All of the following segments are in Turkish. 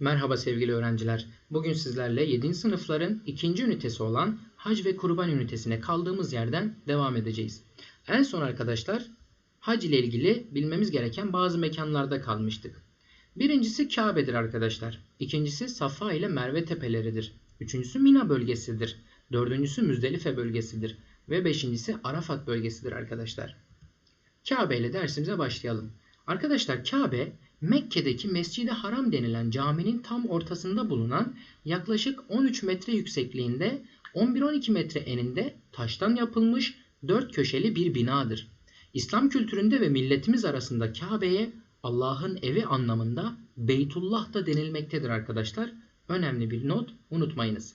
Merhaba sevgili öğrenciler. Bugün sizlerle 7. sınıfların ikinci ünitesi olan hac ve kurban ünitesine kaldığımız yerden devam edeceğiz. En son arkadaşlar hac ile ilgili bilmemiz gereken bazı mekanlarda kalmıştık. Birincisi Kabe'dir arkadaşlar. İkincisi Safa ile Merve tepeleridir. Üçüncüsü Mina bölgesidir. Dördüncüsü Müzdelife bölgesidir. Ve beşincisi Arafat bölgesidir arkadaşlar. Kabe ile dersimize başlayalım. Arkadaşlar Kabe Mekke'deki Mescid-i Haram denilen caminin tam ortasında bulunan yaklaşık 13 metre yüksekliğinde 11-12 metre eninde taştan yapılmış dört köşeli bir binadır. İslam kültüründe ve milletimiz arasında Kabe'ye Allah'ın evi anlamında Beytullah da denilmektedir arkadaşlar. Önemli bir not unutmayınız.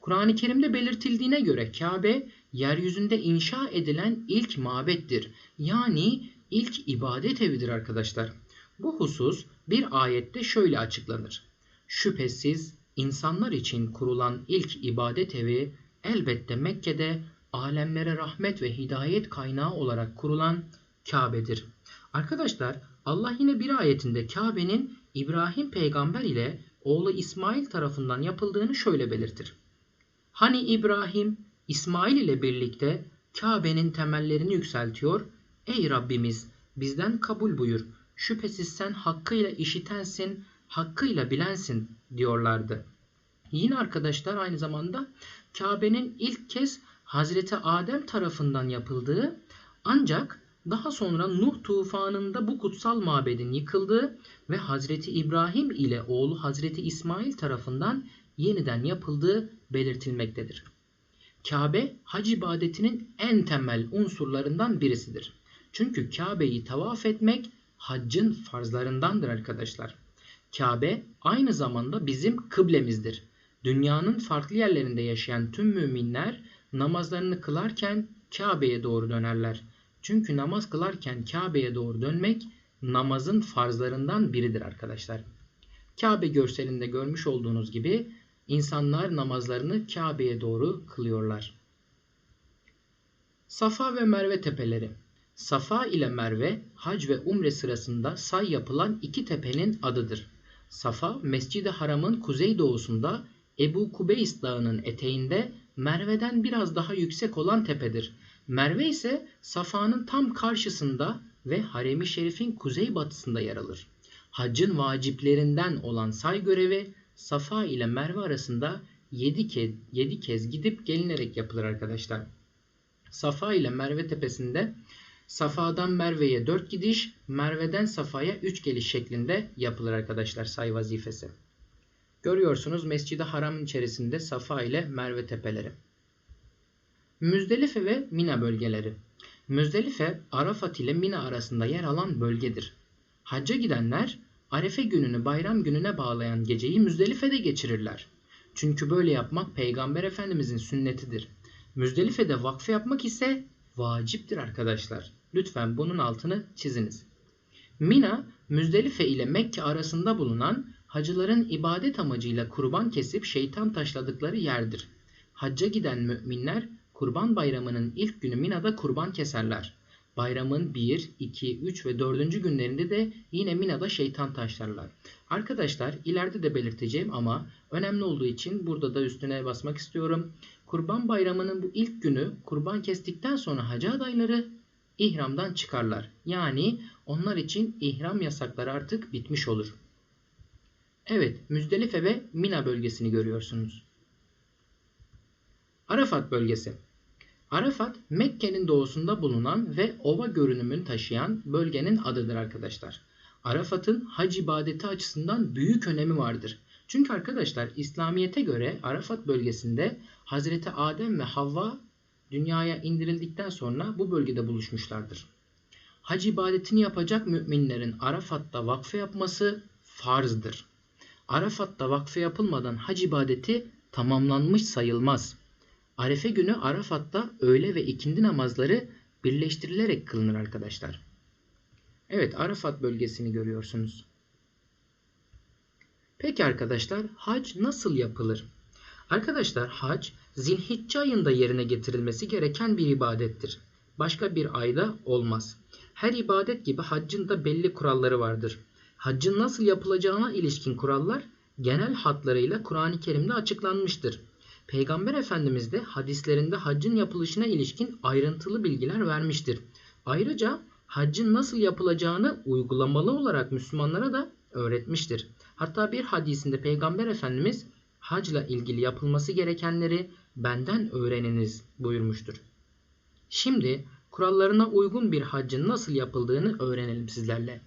Kur'an-ı Kerim'de belirtildiğine göre Kabe yeryüzünde inşa edilen ilk mabettir. Yani ilk ibadet evidir arkadaşlar. Bu husus bir ayette şöyle açıklanır. Şüphesiz insanlar için kurulan ilk ibadet evi elbette Mekke'de alemlere rahmet ve hidayet kaynağı olarak kurulan Kabe'dir. Arkadaşlar Allah yine bir ayetinde Kabe'nin İbrahim peygamber ile oğlu İsmail tarafından yapıldığını şöyle belirtir. Hani İbrahim İsmail ile birlikte Kabe'nin temellerini yükseltiyor. Ey Rabbimiz bizden kabul buyur. Şüphesiz sen hakkıyla işitensin, hakkıyla bilensin diyorlardı. Yine arkadaşlar aynı zamanda Kabe'nin ilk kez Hazreti Adem tarafından yapıldığı ancak daha sonra Nuh tufanında bu kutsal mabedin yıkıldığı ve Hazreti İbrahim ile oğlu Hazreti İsmail tarafından yeniden yapıldığı belirtilmektedir. Kabe hac ibadetinin en temel unsurlarından birisidir. Çünkü Kabe'yi tavaf etmek haccın farzlarındandır arkadaşlar. Kabe aynı zamanda bizim kıblemizdir. Dünyanın farklı yerlerinde yaşayan tüm müminler namazlarını kılarken Kabe'ye doğru dönerler. Çünkü namaz kılarken Kabe'ye doğru dönmek namazın farzlarından biridir arkadaşlar. Kabe görselinde görmüş olduğunuz gibi insanlar namazlarını Kabe'ye doğru kılıyorlar. Safa ve Merve tepeleri Safa ile Merve hac ve umre sırasında say yapılan iki tepenin adıdır. Safa Mescid-i Haram'ın kuzeydoğusunda Ebu Kubeys dağının eteğinde Merve'den biraz daha yüksek olan tepedir. Merve ise Safa'nın tam karşısında ve Harem-i Şerif'in kuzeybatısında yer alır. Haccın vaciplerinden olan say görevi Safa ile Merve arasında 7 kez, 7 kez gidip gelinerek yapılır arkadaşlar. Safa ile Merve tepesinde Safa'dan Merve'ye 4 gidiş, Merve'den Safa'ya 3 geliş şeklinde yapılır arkadaşlar say vazifesi. Görüyorsunuz Mescid-i Haram'ın içerisinde Safa ile Merve tepeleri. Müzdelife ve Mina bölgeleri. Müzdelife, Arafat ile Mina arasında yer alan bölgedir. Hacca gidenler Arefe gününü bayram gününe bağlayan geceyi Müzdelife'de geçirirler. Çünkü böyle yapmak Peygamber Efendimizin sünnetidir. Müzdelife'de vakfe yapmak ise vaciptir arkadaşlar. Lütfen bunun altını çiziniz. Mina, Müzdelife ile Mekke arasında bulunan hacıların ibadet amacıyla kurban kesip şeytan taşladıkları yerdir. Hacca giden müminler Kurban Bayramı'nın ilk günü Mina'da kurban keserler. Bayramın 1, 2, 3 ve 4. günlerinde de yine Mina'da şeytan taşlarlar. Arkadaşlar ileride de belirteceğim ama önemli olduğu için burada da üstüne basmak istiyorum. Kurban Bayramı'nın bu ilk günü kurban kestikten sonra hacı adayları ihramdan çıkarlar. Yani onlar için ihram yasakları artık bitmiş olur. Evet, Müzdelife ve Mina bölgesini görüyorsunuz. Arafat bölgesi. Arafat, Mekke'nin doğusunda bulunan ve ova görünümünü taşıyan bölgenin adıdır arkadaşlar. Arafat'ın hac ibadeti açısından büyük önemi vardır. Çünkü arkadaşlar İslamiyet'e göre Arafat bölgesinde Hazreti Adem ve Havva dünyaya indirildikten sonra bu bölgede buluşmuşlardır. Hac ibadetini yapacak müminlerin Arafat'ta vakfe yapması farzdır. Arafat'ta vakfe yapılmadan hac ibadeti tamamlanmış sayılmaz. Arefe günü Arafat'ta öğle ve ikindi namazları birleştirilerek kılınır arkadaşlar. Evet Arafat bölgesini görüyorsunuz. Peki arkadaşlar hac nasıl yapılır? Arkadaşlar hac zilhicce ayında yerine getirilmesi gereken bir ibadettir. Başka bir ayda olmaz. Her ibadet gibi haccın da belli kuralları vardır. Haccın nasıl yapılacağına ilişkin kurallar genel hatlarıyla Kur'an-ı Kerim'de açıklanmıştır. Peygamber Efendimiz de hadislerinde haccın yapılışına ilişkin ayrıntılı bilgiler vermiştir. Ayrıca haccın nasıl yapılacağını uygulamalı olarak Müslümanlara da öğretmiştir. Hatta bir hadisinde Peygamber Efendimiz hacla ilgili yapılması gerekenleri benden öğreniniz buyurmuştur. Şimdi kurallarına uygun bir haccın nasıl yapıldığını öğrenelim sizlerle.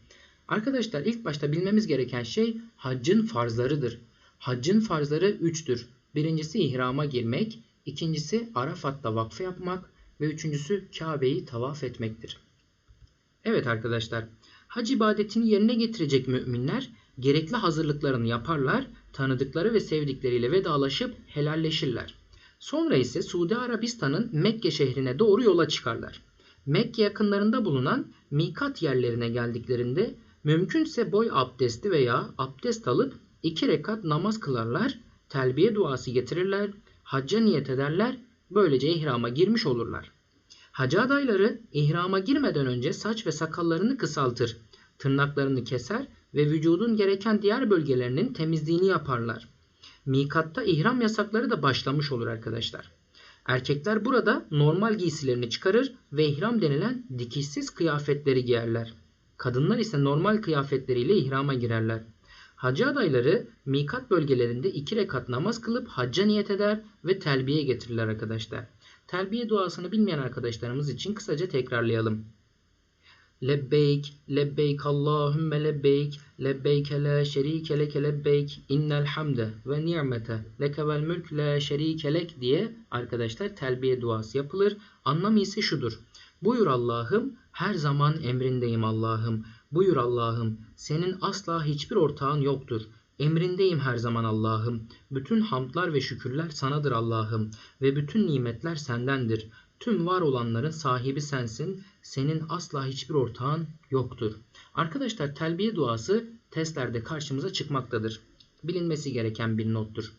Arkadaşlar ilk başta bilmemiz gereken şey haccın farzlarıdır. Haccın farzları üçtür. Birincisi ihrama girmek, ikincisi Arafat'ta vakfe yapmak ve üçüncüsü Kabe'yi tavaf etmektir. Evet arkadaşlar, hac ibadetini yerine getirecek müminler gerekli hazırlıklarını yaparlar, tanıdıkları ve sevdikleriyle vedalaşıp helalleşirler. Sonra ise Suudi Arabistan'ın Mekke şehrine doğru yola çıkarlar. Mekke yakınlarında bulunan mikat yerlerine geldiklerinde mümkünse boy abdesti veya abdest alıp iki rekat namaz kılarlar, telbiye duası getirirler, hacca niyet ederler, böylece ihrama girmiş olurlar. Hacı adayları ihrama girmeden önce saç ve sakallarını kısaltır, tırnaklarını keser ve vücudun gereken diğer bölgelerinin temizliğini yaparlar. Mikatta ihram yasakları da başlamış olur arkadaşlar. Erkekler burada normal giysilerini çıkarır ve ihram denilen dikişsiz kıyafetleri giyerler. Kadınlar ise normal kıyafetleriyle ihrama girerler. Hacı adayları mikat bölgelerinde iki rekat namaz kılıp hacca niyet eder ve telbiye getirirler arkadaşlar. Telbiye duasını bilmeyen arkadaşlarımız için kısaca tekrarlayalım. Lebbeyk, lebbeyk Allahümme lebbeyk, lebbeyke la şerike leke lebbeyk, innel hamde ve ni'mete leke vel mülk la şerike lek diye arkadaşlar telbiye duası yapılır. Anlamı ise şudur. Buyur Allah'ım, her zaman emrindeyim Allah'ım. Buyur Allah'ım, senin asla hiçbir ortağın yoktur. Emrindeyim her zaman Allah'ım. Bütün hamdlar ve şükürler sanadır Allah'ım ve bütün nimetler sendendir. Tüm var olanların sahibi sensin. Senin asla hiçbir ortağın yoktur. Arkadaşlar telbiye duası testlerde karşımıza çıkmaktadır. Bilinmesi gereken bir nottur.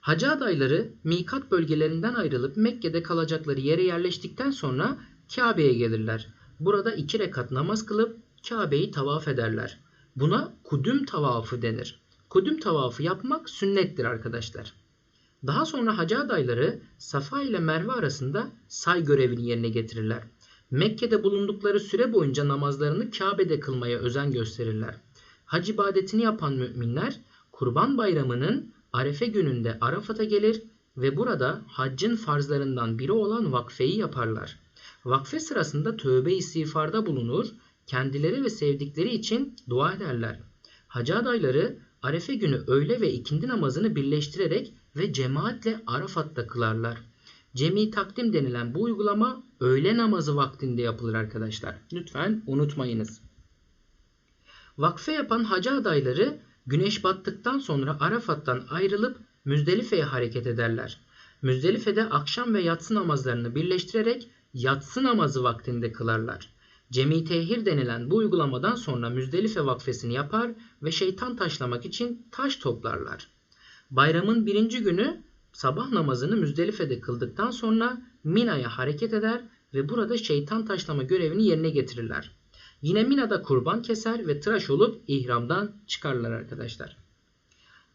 Hacı adayları mikat bölgelerinden ayrılıp Mekke'de kalacakları yere yerleştikten sonra Kabe'ye gelirler. Burada iki rekat namaz kılıp Kabe'yi tavaf ederler. Buna kudüm tavafı denir. Kudüm tavafı yapmak sünnettir arkadaşlar. Daha sonra hacı adayları Safa ile Merve arasında say görevini yerine getirirler. Mekke'de bulundukları süre boyunca namazlarını Kabe'de kılmaya özen gösterirler. Hac ibadetini yapan müminler Kurban Bayramı'nın Arefe gününde Arafat'a gelir ve burada haccın farzlarından biri olan vakfeyi yaparlar. Vakfe sırasında tövbe istiğfarda bulunur, kendileri ve sevdikleri için dua ederler. Hacı adayları Arefe günü öğle ve ikindi namazını birleştirerek ve cemaatle Arafat'ta kılarlar. Cemi takdim denilen bu uygulama öğle namazı vaktinde yapılır arkadaşlar. Lütfen unutmayınız. Vakfe yapan hacı adayları güneş battıktan sonra Arafat'tan ayrılıp Müzdelife'ye hareket ederler. Müzdelife'de akşam ve yatsı namazlarını birleştirerek yatsı namazı vaktinde kılarlar. Cemi tehir denilen bu uygulamadan sonra Müzdelife vakfesini yapar ve şeytan taşlamak için taş toplarlar. Bayramın birinci günü sabah namazını Müzdelife'de kıldıktan sonra Mina'ya hareket eder ve burada şeytan taşlama görevini yerine getirirler. Yine Mina'da kurban keser ve tıraş olup ihramdan çıkarlar arkadaşlar.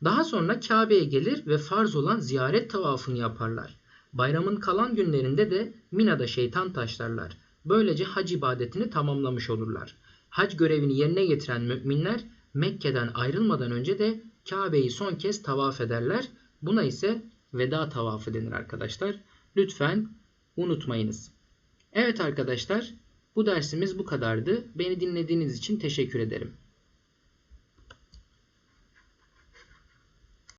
Daha sonra Kabe'ye gelir ve farz olan ziyaret tavafını yaparlar. Bayramın kalan günlerinde de Mina'da şeytan taşlarlar. Böylece hac ibadetini tamamlamış olurlar. Hac görevini yerine getiren müminler Mekke'den ayrılmadan önce de Kabe'yi son kez tavaf ederler. Buna ise veda tavafı denir arkadaşlar. Lütfen unutmayınız. Evet arkadaşlar bu dersimiz bu kadardı. Beni dinlediğiniz için teşekkür ederim.